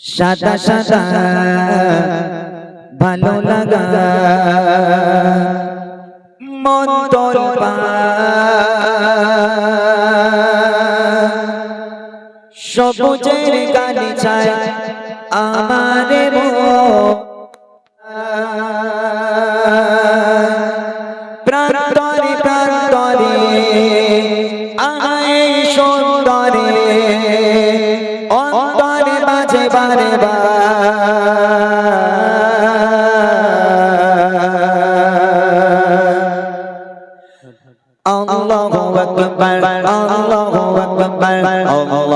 সাদা সাদা ভালো লাগা মন তোর সবুজের গালি চায় আমারে প্রান্তরে সুন্দরে অন্তরে বাজে বারে Allahu Akbar Allahu Akbar Allahu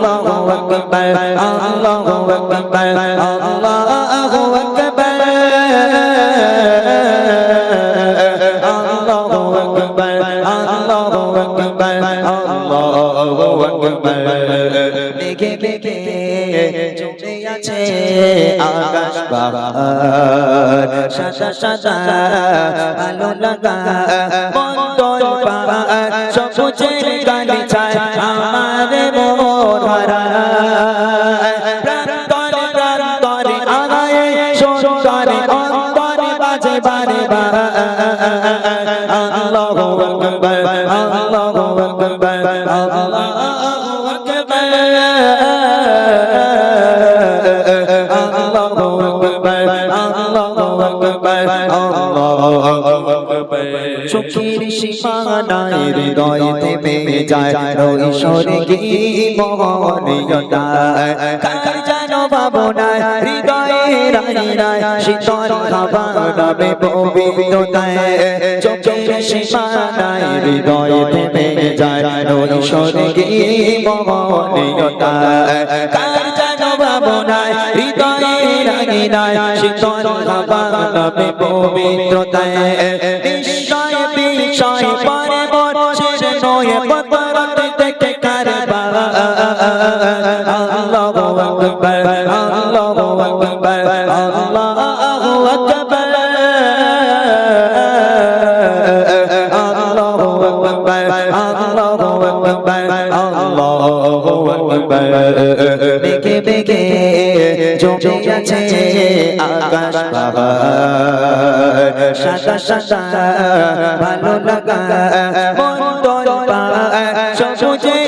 Akbar Allahu Akbar Allahu Akbar মেঘে মেঘে জমে আছে আকাশ বাবার সাদা সাদা আলো লাগা বন্দর বাবার সবুজের গালি চায় আমার মন ভরা Allah আকবার আল্লাহু আকবার চোখের সীমানায় হৃদয় থেমে যায় রইশরে কি মোহনীয়তা কার যেন ভাবনায় হৃদয়ে রাইনায় শীতল খাবার নামে পবিত্রতায় চোখের সীমানায় হৃদয় থেমে যায় রইশরে কি মোহনীয়তা কার যেন ভাবনায় হৃদয়ে রাইনায় শীতল খাবার নামে পবিত্রতায়। নিশ্চয় বিষয় পরে মন নয় পতরত থেকে কারবা আল্লাহু আকবার আল্লাহু আকবার আল্লাহু আকবার। আকবার বেগে বেগে জমে আছে আকাশ সাদা ভালো লাগা মন সবুজের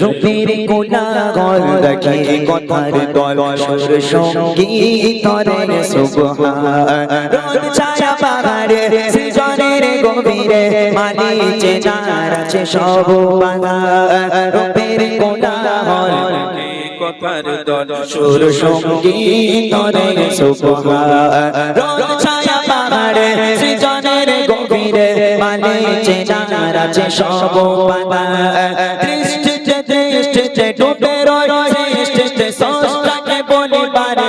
রূপের কোলাহল দেখে কথার দল সুর সঙ্গীতরে সুবহান রোদ ছায়া পাহাড়ে সৃজনের গভীরে মালিচে নারাছে সব বাঙা রূপের কোলাহল কথার দল সুর সঙ্গীতরে সুবহান রোদ ছায়া পাহাড়ে সৃজনের গভীরে মালিচে নারাছে সব বাঙা দৃষ্টিতে দৃষ্টিতে ডুবে রয় সৃষ্টিতে সষ্টাকে বলি বারে।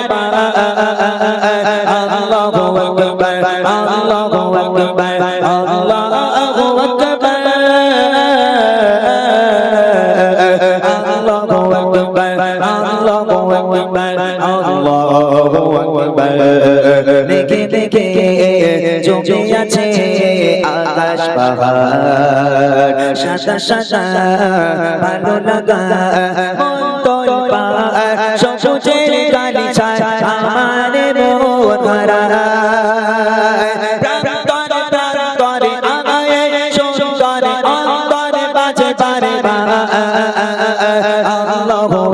আল্লাহু আকবার আল্লাহু আকবার আল্লাহু আকবার। আল্লাহু আকবার আল্লাহু আকবার দেখে দেখে জমে আছে আকাশ পাহাড় সাদা সাদা ভালো লাগা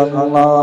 আল্লাহ।